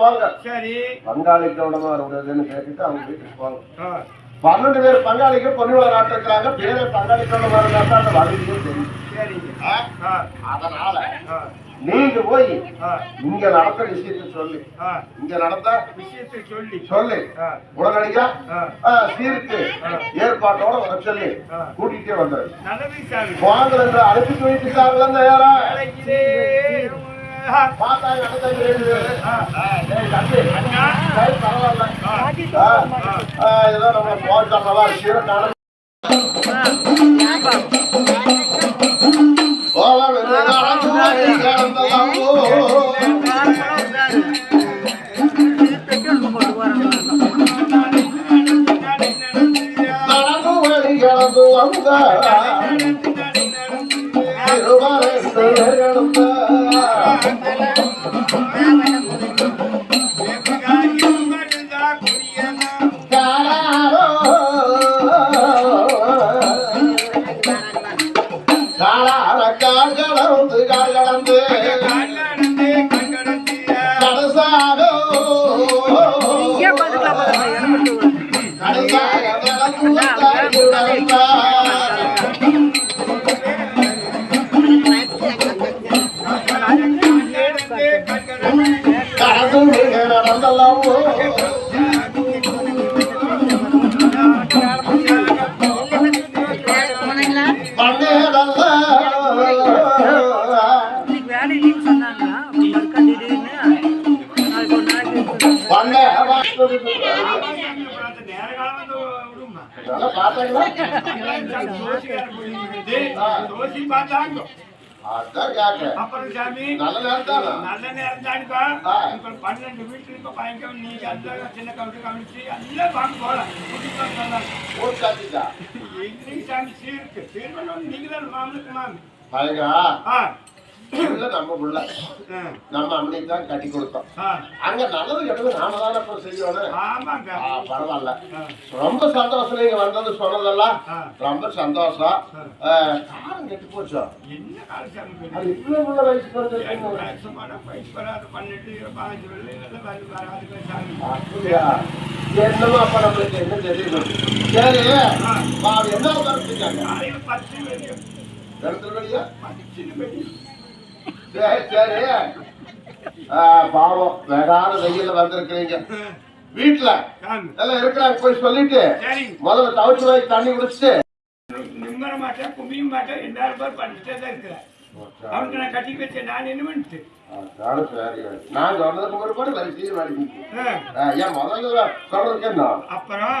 போங்க. சரி. பங்காளிக்கு உடம்பு வரக்கூடாதுன்னு கேட்டுட்டு அவங்க வீட்டுக்கு போங்க. பன்னெண்டு பேர் பங்காளிக்கு பொண்ணு வராட்டு இருக்கிறாங்க பேரை பங்காளிக்கு வரலாட்டா அந்த வழக்கியே தெரியும். சரிங்க. அதனால நீங்க போய் இங்க நடந்த விஷயத்தை சொல்லி. இங்க நடந்த விஷயத்தை சொல்லி. சொல்லி. உடனடியா சீருக்கு ஏற்பாட்டோட வர சொல்லி. கூட்டிகிட்டே வந்தாரு. அழைச்சி வைத்துட்டாங்களா தயாரா வேலையிலே, ஆ, பார்த்தா நடந்தது ரெண்டு பேரு. ஆ, ஆ, டேய் தம்பி, அண்ணா, சரி, பரவாயில்ல. ஆ, ஆ, ஆ, ஏதோ நம்ம போட்டோம்னா சீரக்கான போலாம் என்று பன்னெண்டு வீட்டுல இப்ப பயங்கரம் நீ அந்த சின்ன கவுட்டு கவனிச்சு எல்லாம் வாங்க போலாம் கூட்டிட்டு வர சொன்னாங்க. ஊர் காட்டிட்டா இன்னைக்கு சாமி சீருக்கு சீர்மன் நீங்க தான் மாமனுக்கு மாமி பயங்கா ஆ புள்ள நம்ம புள்ள ஆ, நம்ம அன்னைக்கு தான் கட்டி கொடுத்தோம். அங்க நல்லது கெட்டது நாம தானே அப்புறம் செய்யணும். பரவாயில்ல. ரொம்ப சந்தோஷம் நீங்க வந்தது சொன்னதெல்லாம். ரொம்ப சந்தோஷம். ஆ, காலம் கெட்டு போச்சோ? உள்ள என்னமோ அப்ப நம்மளுக்கு என்ன தெரியும் சரி என்ன பத்து வெளியே பத்து வெளியே சரி பாவம். வேகாத வெயில்ல வந்திருக்கிறீங்க. வீட்டுல எல்லாம் இருக்கிறாங்க போய் சொல்லிட்டு முதல்ல தவிச்சு வாங்கி தண்ணி குடிச்சிட்டு. நிம்மற மாட்டேன் குமிய மாட்டேன் எல்லாரும் பேர் பண்ணிட்டே தான் இருக்கிறேன். அவனுக்கு நான் கட்டி வச்சேன் நான் என்ன பண்ணிட்டு? நான் சொன்னதுக்கு ஏன் முதல்ல சொல்றதுக்கு என்ன? அப்புறம்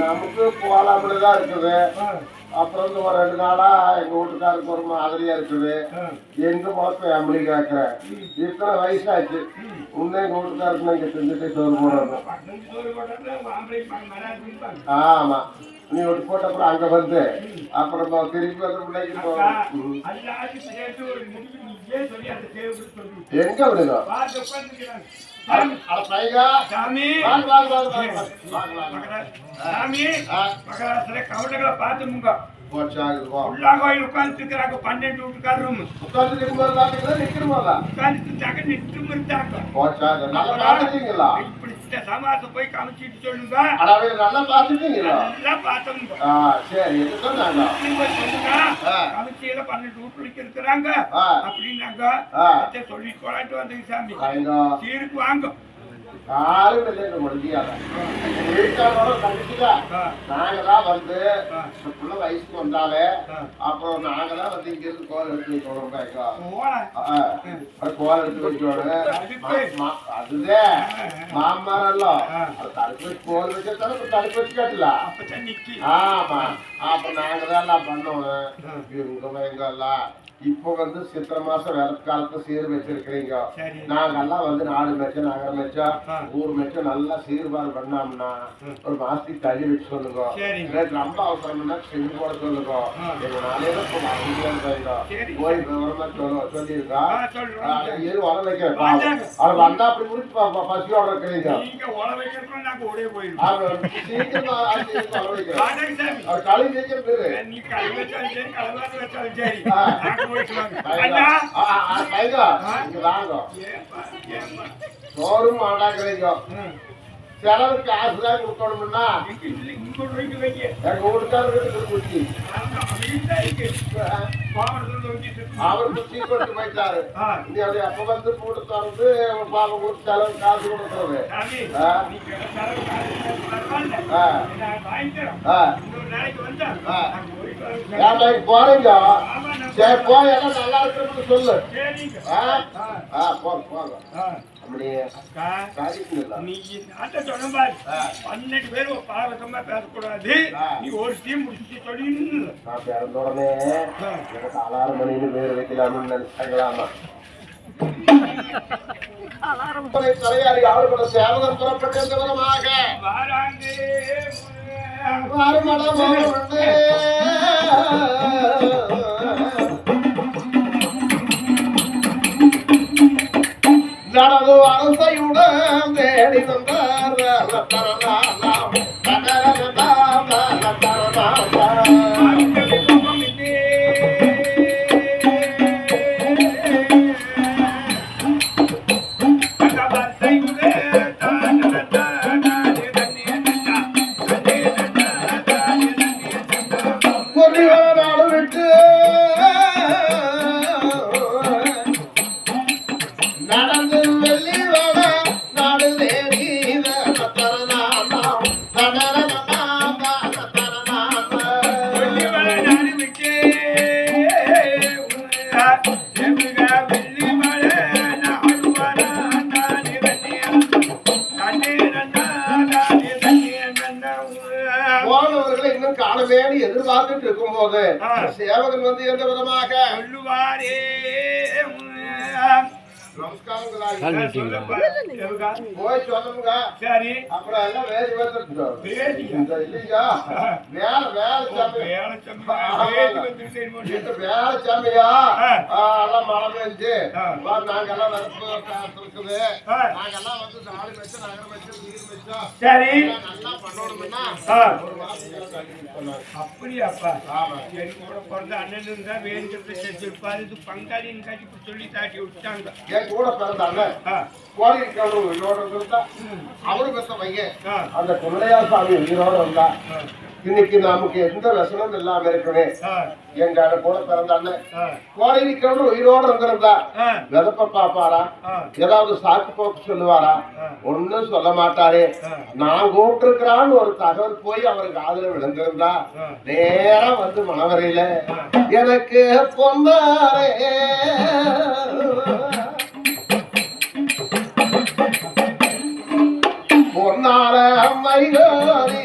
நமக்கு போலாமலே தான் இருக்குது. அப்புறம் இந்த ஒரு ரெண்டு நாளா எங்க வீட்டுக்காருக்கு ஒரு மாதிரியா இருக்குது. எங்க மொத்தம் எம்பளி கேட்கிறேன் இத்தனை வயசாச்சு. உன்னை எங்க வீட்டுக்காருக்கு நீங்க செஞ்சுட்டு சோறு போடணும் ஆமா. நீ ஒட்டு போட்ட அப்புறம் அங்க வந்து. அப்புறம் திருப்பி வந்து பிள்ளைக்கு போகணும் எங்க விடுங்க சாமி. சாமி. ஆ, மகராசில கவலைகளை பார்த்துமுங்க போச்சாகுது போ உள்ளா கோயில் உட்கார்ந்து இருக்கிறாங்க பன்னெண்டு வீட்டுக்காரரும் உட்கார்ந்து இருக்கும்போது பாத்தீங்களா நிக்கிறோம்ல உட்கார்ந்து இருந்தாங்க நின்று இருந்தாங்க இப்படி இந்த போய் காமிச்சிட்டு சொல்லுங்க. அடாவே நல்லா பாத்துட்டீங்களா எல்லாம் பார்த்தோங்க ஆ சரி எது சொன்னாங்க? நீங்க சொல்லுங்க. கமிச்சியில பன்னெண்டு வீட்டுக்கு இருக்கிறாங்க. அப்படின்னாங்க. சொல்லிட்டு போலாட்டு வந்தீங்க சாமி. சீருக்கு வாங்க. யாரும் இல்லைங்க முடியாத வீட்டாரோட நாங்க தான் வந்து புள்ள வயசுக்கு வந்தாலே அப்புறம் நாங்க தான் வந்து இங்க இருந்து கோல் எடுத்து வைக்கணும் கோல் எடுத்து வைக்கணும் அதுக்கு? மாமரம் தடுப்பு வச்சு கோல் வச்சாலும் தடுப்பு வச்சு ஆமா அப்ப நாங்க தான் எல்லாம் பண்ணோம் இவங்க எங்க எல்லாம் இப்போ வந்து சித்திரை மாசம் வேலை காலத்து சீர் வச்சிருக்கிறீங்க. சரி. நாங்கெல்லாம் வந்து நாடு மெச்சம் நகரம் மெச்சம் ஆ. ஊர் மெச்சம் நல்லா சீர்பாடு பண்ணோம்னா ஒரு மாசத்துக்கு தள்ளி வச்சு சொல்லுங்க. ரொம்ப அவசரம்னா செஞ்சு போட சொல்லுங்க. எங்க நாளையில. போய் விவரமா சொல்லியிருக்கா. ஏது வைக்கிறேன். அவர் வந்தா அப்படி முடிச்சு பசியோட இருக்கிறீங்க. நீங்க நாங்க சீக்கிரமா வைக்கிறேன். அவர் பேரு. சோறும் மாட்டாங்கிறீங்க ம். செலவுக்கு காசு தான் கொடுக்கணும்னா. எங்க வீட்டுக்காரருக்கு குச்சி. அவர் குச்சி கொண்டு போயிட்டாரு அப்ப வந்து கூட்டு திறந்து பாப்பா செலவு காசு கொடுக்கறது. போறீங்க? சரி போய் எல்லாம் நல்லா இருக்குன்னு சொல்லு. போங்க போங்க ஆ. அப்படியே. பன்னெண்டு பேர் ஒரு பாரபட்சமா பேசக்கூடாது. நீ ஒரு டீம் முடிச்சு சொல்லி நான் பிறந்த உடனே எனக்கு அலாரம் மணின்னு பேர் வைக்கலாம்னு நினைச்சாங்களாமா? தலையாரி ஆளுபட சேவகன் புறப்பட்ட விதமாக வாராங்க நடந்து அரசையுடன் தேடி வந்தார். போய் சொல்லுங்க. சரி. அப்புறம் எல்லாம் வேலை வேலை சாமியா? எல்லாம் மழை பெஞ்சு. நாங்கெல்லாம் காத்து இருக்குது ஆ. நாங்கெல்லாம் வந்து நாலு வச்சு நகரம் வச்சு நீர் வச்சோம். சரி. எல்லாம் நல்லா பண்ணணும்னா ஆ. ஒரு மாசத்துக்கு கட்டி சொன்னாங்க அப்படியாப்பா? ஆமா. என் கூட பிறந்த அண்ணன் இருந்தா வேணுங்கிறத செஞ்சிருப்பாரு இது பங்காளின்னு காட்டி இப்படி சொல்லி தாட்டி விட்டாங்க. கூட பிறந்த அண்ணன் ஆ, கோழி கிழமை உயிரோட இருந்தா அவரு பெற்ற பையன். அந்த கொள்ளையா சாமி உயிரோட இருந்தா இன்னைக்கு நமக்கு எந்த விஷமும் இல்லாம இருக்கவே ஆ, எங்க கூட பிறந்த அண்ணன் ஆ, கோழி கிழமை உயிரோட இருந்திருந்தா விதப்ப பாப்பாரா? ஏதாவது சாக்கு போக்கு சொல்லுவாரா. ஒண்ணும் சொல்ல மாட்டாரு. நான் கூப்பிட்டுருக்கிறான்னு ஒரு தகவல் போய் அவருக்கு காதுல விழுந்திருந்தா ஆ. நேரா வந்து மணவரையில எனக்கு பொன்னாரே பொன்னார மைகோரி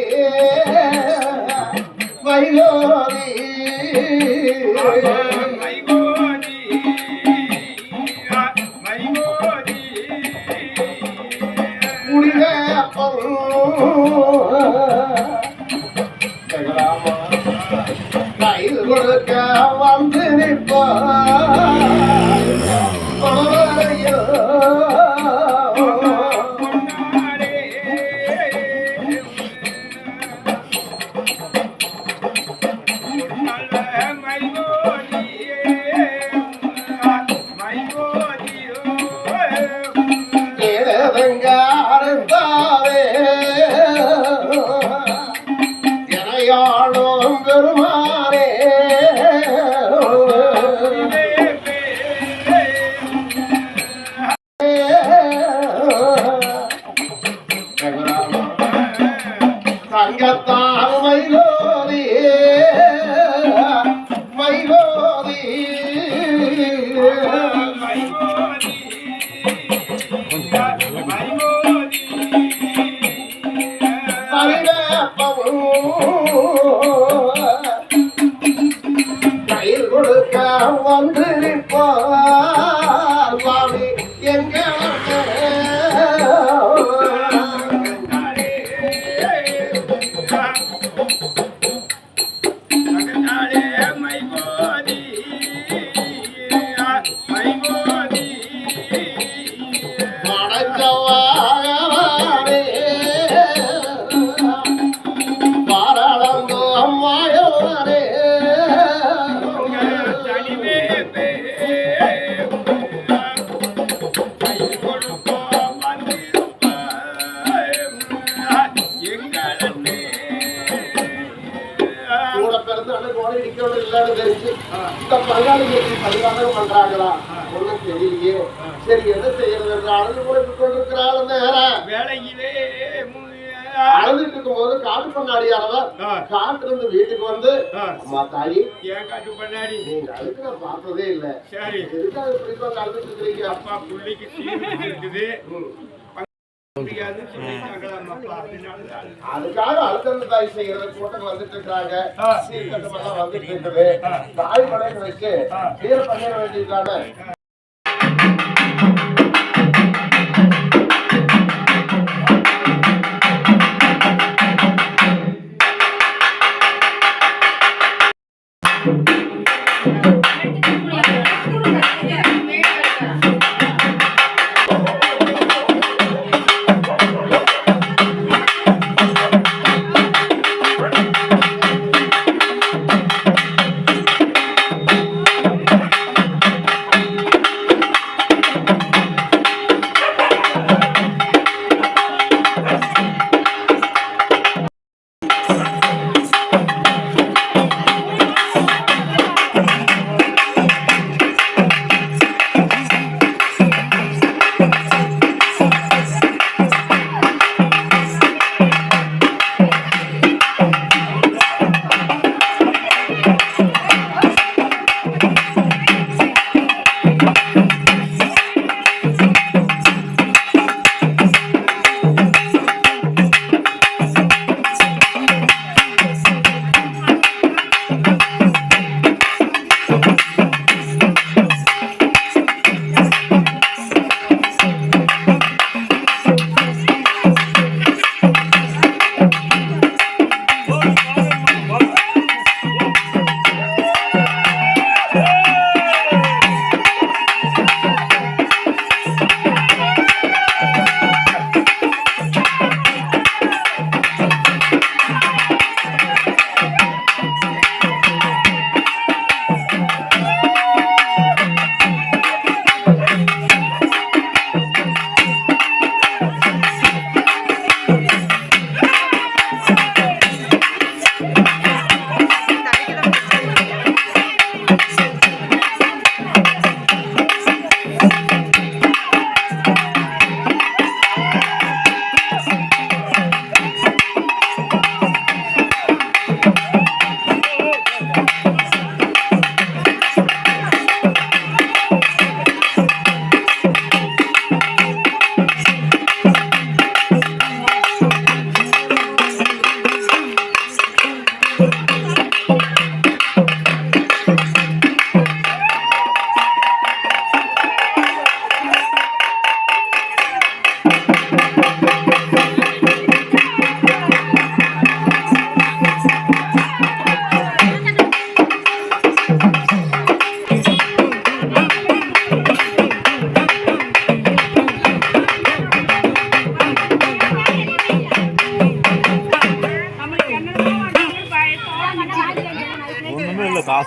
அம்மா தாயி ஏன் காட்டு பண்ணாடி? நீங்க அழுது நான் பார்த்ததே இல்ல. சரி. எதுக்காக இப்படி உட்கார்ந்து அழுதுட்டு இருக்கிறீங்க? அப்பா புள்ளைக்கு சீர் இருக்குது அதுக்காக அழுத்தம் தாய் செய்யறது கூட்டம் வந்துட்டு இருக்காங்க. சீர்கட்டம் வந்துட்டு இருக்குது. தாய் வச்சு சீர பண்ண வேண்டியதுதானே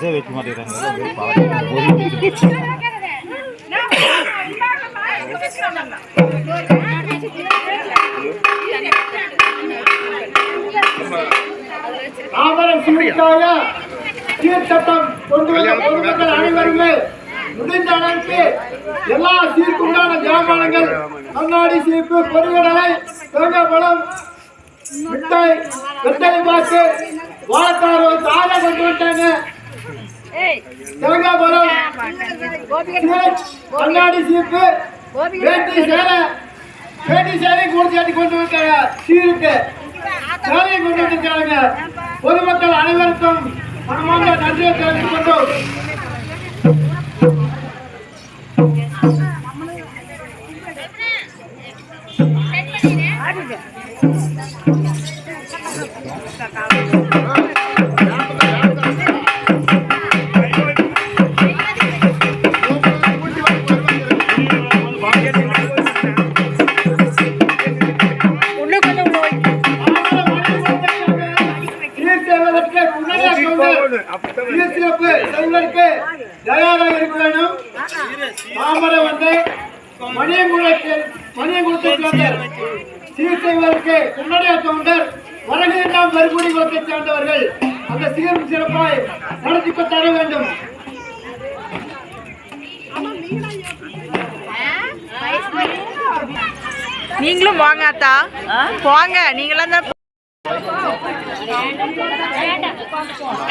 காசே வைக்க மாட்டேங்கிறாங்க. சீர்சட்டம் கொண்டு வந்த பொதுமக்கள் அனைவருமே முடிந்த அளவுக்கு எல்லா சீர்க்குண்டான ஜாமானங்கள் கண்ணாடி சீப்பு பொறிகடலை தேங்காய் பழம் மிட்டாய் வெத்தலை பாக்கு வாழைத்தார் ஒரு தாரை கொண்டு வந்துட்டாங்க. சீட், கண்ணாடி சீப்பு வேட்டி சேலை வேட்டி சேலை கூடிச்சாட்டி கொண்டு வந்துட்டாங்க சீருக்கு. சேலையை கொண்டு வந்துட்டாங்க பொதுமக்கள் அனைவருக்கும் மனமார்ந்த நன்றியை தெரிவித்துக் கொண்டோம்.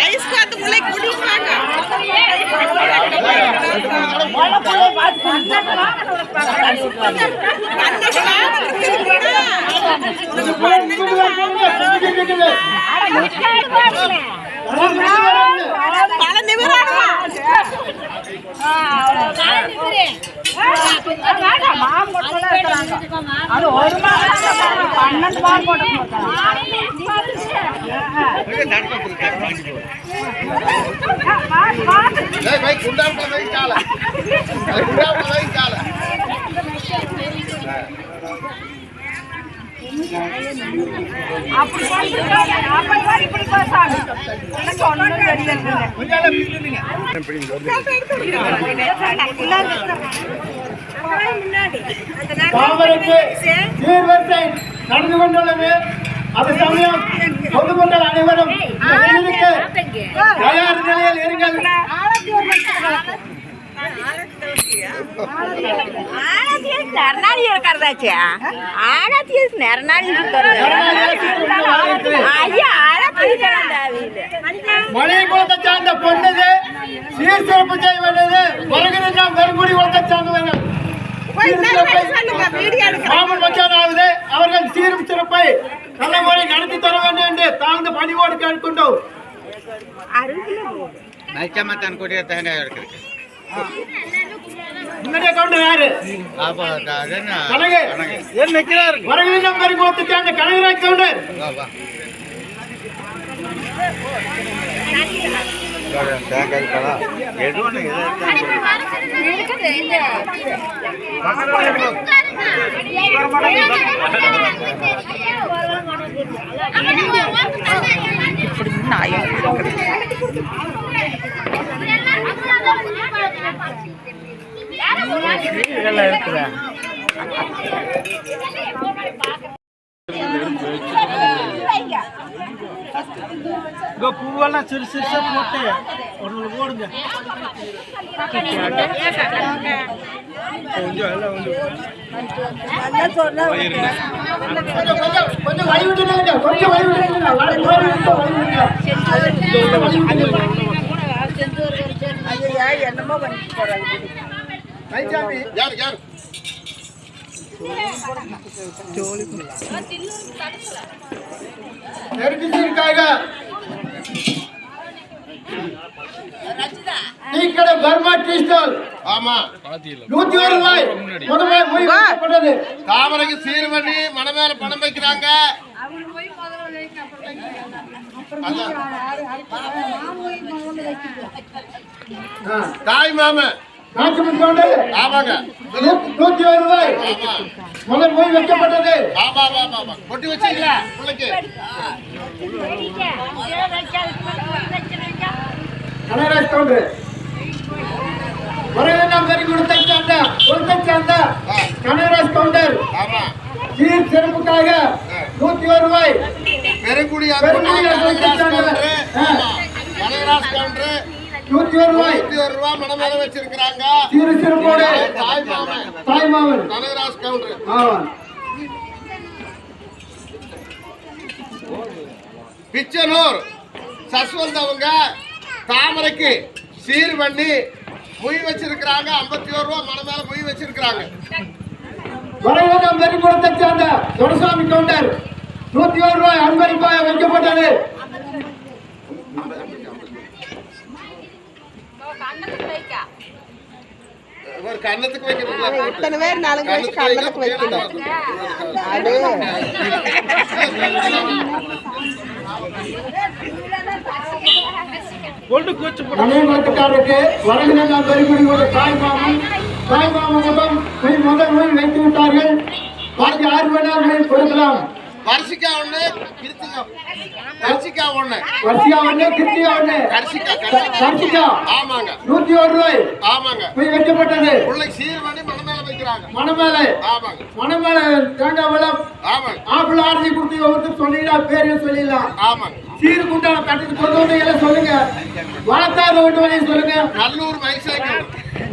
ஐஸ் காத்துக்குள்ளே கூட்டிட்டு குடிப்பாங்க பல நிமிடம் அது ஒரு மாதம் பன்னெண்டு மாதம் போட்டு தாமரைக்கு சீர்வரிசை நடந்து கொண்டுள்ளது. அது சமயம் பொதுமக்கள் அனைவரும் தயார் நிலையில் இருங்கள். ஆனாத்தியஸ் நெறநாடி இருக்கிறதாச்சு ஆனாத்தியஸ் நெறநாடி ஐயா மழை குலத்தை சார்ந்த பொண்ணது சீர்சிறப்பு செய்ய வேண்டியது வருகிற நாம் கருங்குடி குலத்தை சார்ந்தவர்கள் ஆகுது. அவர்கள் சீரும் சிறப்பை நல்ல முறை நடத்தி தர வேண்டும் என்று தாழ்ந்த பணிவோடு கேட்டுக்கொண்டோம். நைச்சம்மா தன் கூடிய தேங்காய் இருக்கு முன்னாடியே கவுண்டர் யாரு? கனகு ஏன் இதெல்லாம் இருக்குதா பூவெல்லாம் சிறு சிறுசா போட்டு ஒரு போடுங்க கொஞ்சம் வழி. கொஞ்சம் வழி நில்லுங்க. வழி வழி ரைசாமி, யார் யார்? டீ கடை பர்மா டீ ஸ்டால். ஆமா. நூத்தி ஒரு ரூபாய். முதல்ல தாமரைக்கு சீர் பண்ணி மன மேல பணம் வைக்கிறாங்க. தாய் மாமன். நாட்டு முத்தோண்டு ஆமாங்க. நூத்தி ஒரு ரூபாய். முதல் மொய் வைக்கப்பட்டது. ஆமா ஆமா ஆமா, கொட்டி வச்சீங்களா? பிள்ளைக்கு கனகராஜ் கவுண்டர் வரவேண்டாம் பெரிய கொடுத்த சார்ந்த கொடுத்த சார்ந்த கனகராஜ் கவுண்டர். ஆமா. சீர் சிறப்புக்காக நூத்தி ஒரு ரூபாய். பெருங்குடி பெருங்குடி கனகராஜ் கவுண்டர். நூத்தி ஒரு ரூபாய். நூத்தி ஒரு ரூபா மன மேல வச்சிருக்கிறாங்க. சீர் சிறப்போடு தாய் மாமன். தாய் மாமன். கனகராஜ் கவுண்டரு. ஆமா பிச்சனூர் சஸ்வந்த் அவங்க தாமரைக்கு சீர் பண்ணி மொய் வச்சிருக்கிறாங்க. ஐம்பத்தி ஒரு ரூபா மன மேல மொய் வச்சிருக்கிறாங்க. பெரிய கொடுத்த சார்ந்த துரசாமி கவுண்டர். நூத்தி ஒரு ரூபாய் அன்பளிப்பாக வைக்கப்பட்டது. ஒரு பேர் நாலு வயசு கண்ணனுக்கு வைக்கணும். அது. கொண்டு கூச்சு கலையங்கத்துக்காரருக்கு வடகிழங்கா பெருங்குடி ஒரு தாய் மாமன் தாய் மாமன் முதல் முதல் வைத்து விட்டார்கள். பாக்கி ஆறு மணி நேரம் போய் கொடுக்கலாம். வரிசிக்கா ஒண்ணு கிருத்திகா. வரிசிக்கா ஒண்ணு. வரிசையா ஒண்ணு கிருத்தியா ஒண்ணு. கரிசிக்கா கரிசிக்கா வரிசைக்கா. ஆமாங்க. நூத்தி ஒரு ரூபாய். ஆமாங்க. போய் வைக்கப்பட்டது. பிள்ளைக்கு சீர் பண்ணி மன மேல வைக்கிறாங்க. மணமேலை ஆமாங்க. மணமேலை தேங்காய் பழம் ஆமாங்க. ஆப்பிள் ஆரஞ்சு கொடுத்து ஒவ்வொருத்தர் சொல்லிடலாம் பேரையும் சொல்லிடலாம். ஆமாங்க. சீர் குண்டான கட்டத்துக்கு எல்லாம் சொல்லுங்க. வளர்த்தாத வீட்டு வரையும் சொல்லுங்க. நல்லூர் மைசைக்கிள்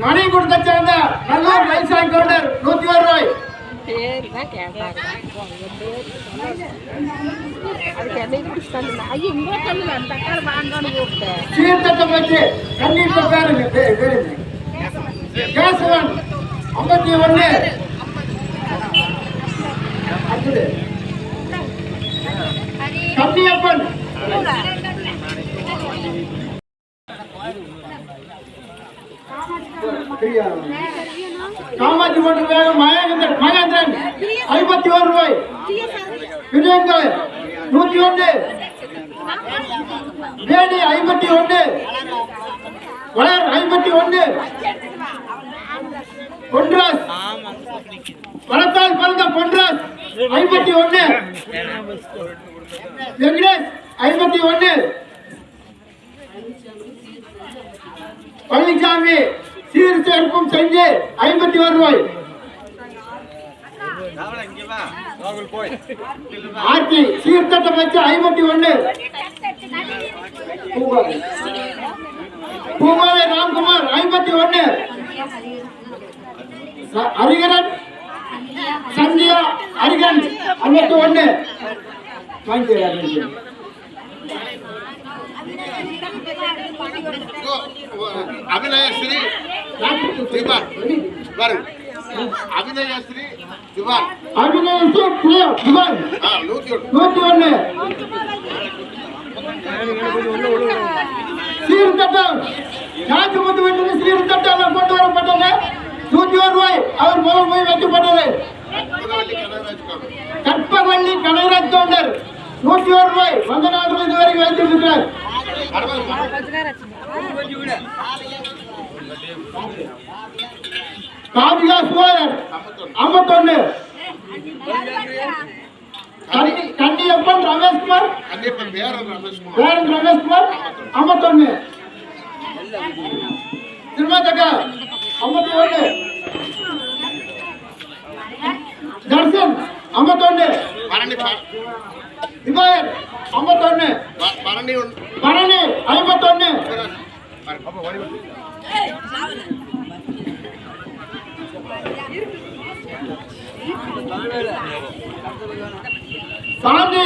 மணி கொடுத்த சேர்ந்த நல்லூர் லைசாய் கவுண்டர் நூத்தி ஒரு ரூபாய். பேர் தான் கேட்டாங்க அதுக்கு ஐயோ இங்கே அந்த வாங்கன்னு கூப்பிட்டேன் சீர்திருத்தம் வச்சு கண்டிப்பா பேருங்க கேசவன் ஐம்பத்தி ஒன்று அடுத்தது. காமாட்சி ஒன்று வேணும் மகேந்திரன் மகேந்திரன். ஐம்பத்தி ஒரு ரூபாய். விஜயங்கள் நூத்தி ஒன்று. வேணி ஐம்பத்தி ஒன்று. வளர் ஐம்பத்தி ஒன்று. பொன்ராஸ். வளத்தால் பிறந்த பொன்ராஸ் ஐம்பத்தி ஒன்று. வெங்கடேஷ் ஐம்பத்தி ஒன்று. பழனிசாமி சீர் சேர்ப்பும் செஞ்சு ஐம்பத்தி ஒரு ரூபாய். ஆர்த்தி சீர்திருத்தம் வச்சு ஐம்பத்தி ஒன்று பூங்காவை ராம்குமார் ஐம்பத்தி ஒன்று அரிகரன் சந்தியா அரிகன் ஐம்பத்தி ஒன்று வாங்கிக்கிறார் அபிநயஸ்ரீ திவான் பாருங்க. அபிநயஸ்ரீ அபிநயித்து பிரியா புகழ் ஆ நூத்தி கொண்டு வரப்பட்டது நூத்தி ஒரு ரூபாய். அவர் முதல் போய் வைக்கப்பட்டது கற்பவள்ளி கனகராஜ் தோண்டர் நூத்தி ஒரு ரூபாய். வந்த நாள் இதுவரைக்கும் வைத்திருக்கிறார். காவியா சுவாரர் ஐம்பத்தொன்னு கன்னியப்பன் ரமேஷ்குமார் கண்டிப்பா ரமேஷ்குமார் ஐம்பத்தொன்னு திருமாத்தக்கா ஐம்பத்தி ஒன்று தர்சன் ஐம்பத்தொன்னு ஐம்பத்தொன்னு. பரணி பரணி ஐம்பத்தொன்னு. சாந்தி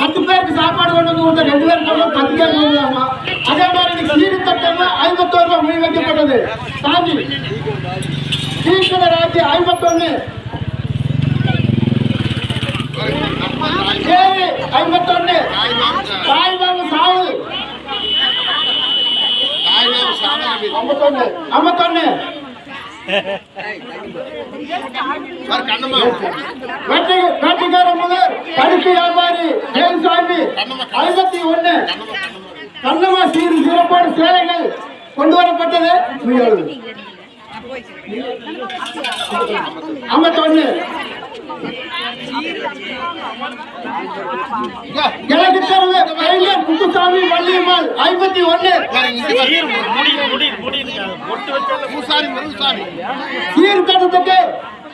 பத்து பேருக்கு சாப்பாடு கொண்டு வந்து கொடுத்த ரெண்டு பேர் கொண்டு வந்து பத்து பேர் அதே மாதிரி இன்னைக்கு சீரு தட்டமா ஐம்பத்தோரு ரூபாய் முடி வைக்கப்பட்டது. சாந்தி ஐம்பத்தொன்னு. ஏழு ஐம்பத்தொன்னு. தாய்மாம சாவு. தாய்மாம சாமி ஐம்பத்தொன்னு. ஐம்பத்தொன்னு. பாரு கண்ணம்மா வெட்டி வெட்டிக்கார முதல் கடுக்கு வியாபாரி வேலுசாமி ஐம்பத்தி ஒண்ணு கண்ணம்மா சீர் சிறப்பான சேலைகள் கொண்டு வரப்பட்டது. ஐம்பத்தொன்னு. கிழக்கு தெருவு கலைஞர் குப்புசாமி வள்ளியம்மாள் ஐம்பத்தி ஒண்ணு சீர்திருத்தத்துக்கு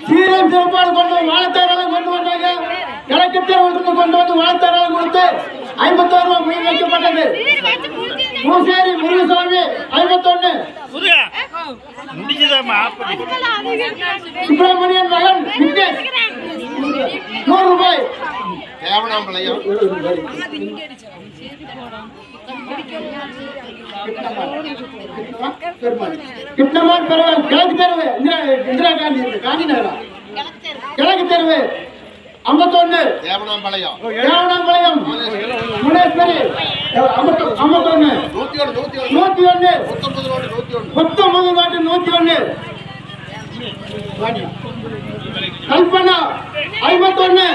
சீரம் சிறப்பாடு கொண்டு வந்து வாழ்த்தாரெல்லாம் கொண்டு வந்தாங்க கிழக்கு தெருவிலிருந்து கொண்டு வந்து வாழ்த்தாரெல்லாம் கொடுத்து ஐம்பத்தோரு மீன் வைக்கப்பட்டது. பூசேரி முருகசாமி ஐம்பத்தொன்னு. சுப்பிரமணியன் மகன் விக்னேஷ். நூறு ரூபாய். தேவனாம்பளையம் கிருஷ்ணமான் பெருவன் கிழக்கு தெருவு. இந்திரா இந்திரா காந்தி காந்தி நகரம் கிழக்கு தெருவு. ஐம்பத்தொன்னு தேவனாம்பாளையம். தேவனாம்பாளையம். முனேஸ்வரி. ஐம்பத்தொன்னு நூத்தி ஒன்று நூத்தி ஒன்று பத்தொன்பது நோட்டு நூத்தி ஒன்று கல்பனா ஐம்பத்தொன்னு.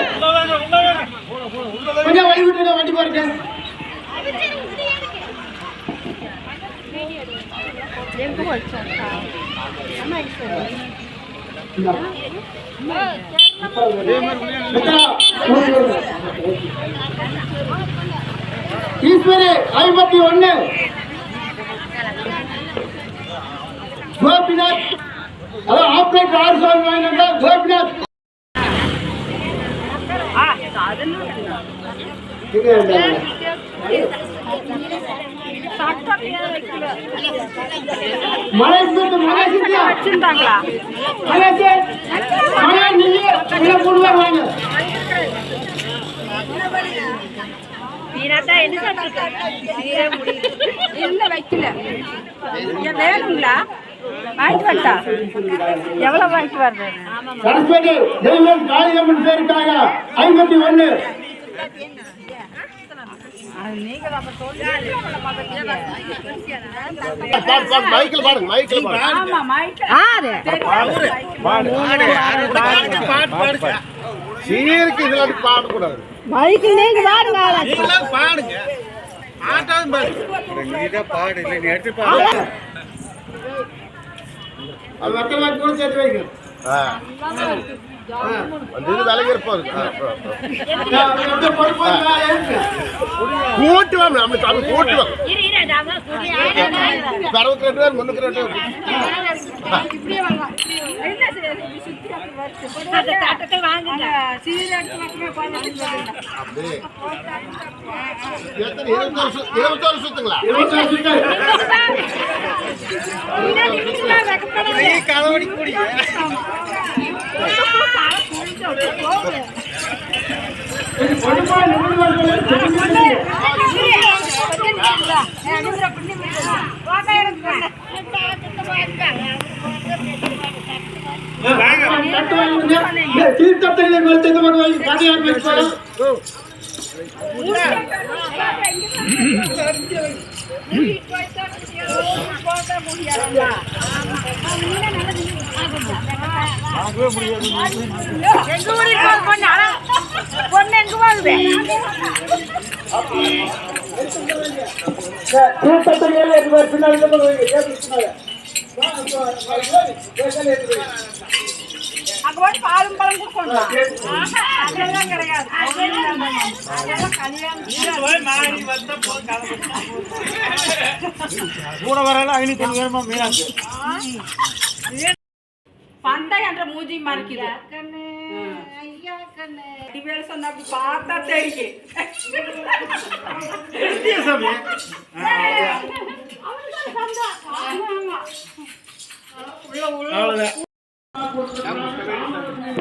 கொஞ்சம் வழி வண்டி பாருங்க எங்கே வச்சாக்கா அம்மா ஈஸ்வரி ஐம்பத்தி ஒன்னு கோபிநாத் அதான் ஆப்ரேட்டர் ஆறு சாமி வாங்கினாங்க கோபிநாத் இங்க இருந்தாங்க. மழை வச்சிருந்தாங்களா மழை சே- நீங்க உள்ள போடுவா வாங்க நீனாத்தான் என்ன சாப்பிட்டு இல்ல வைக்கல வேணுங்களா வாங்கிட்டு வரட்டா எவ்வளவு வாங்கிட்டு வர்றது சரஸ்வதி தெய்வம் காளியம்மன் பேருக்காக ஐம்பத்தி ஒண்ணு மைக்கில் பாடுங்க மைக்கில் பாடுங்க. சீருக்கு இதுல அப்படி பாடக்கூடாது. மைக்கு நீங்க பாருங்க நீங்களாம் பாடுங்க. ஆட்டாவும் பாடு. அது மொத்தமா கூட சேர்த்து வைங்க. ஆ. இருப்போம் கூட்டு நம்மளுக்கு அவங்க அறுபத்தி ரெண்டு பேர் ரெண்டு சுத்துங்களா கதவடி தீர்த்தத்தை மறுத்து பண்ணுவாங்க கதையார் எங்க போகுது பொண்ணு? ஆனா பொண்ணு எங்க பின்னாடி போய் பாலும் பழம் கொடுக்கணும் அதெல்லாம் கிடையாது அதெல்லாம் கல்யாணம் கூட வரல ஐநூத்தி தொண்ணூறு மீனாச்சு பண்டை என்ற சொன்ன அப்படி பார்த்தா தெரியும் அவ்வளவுதான்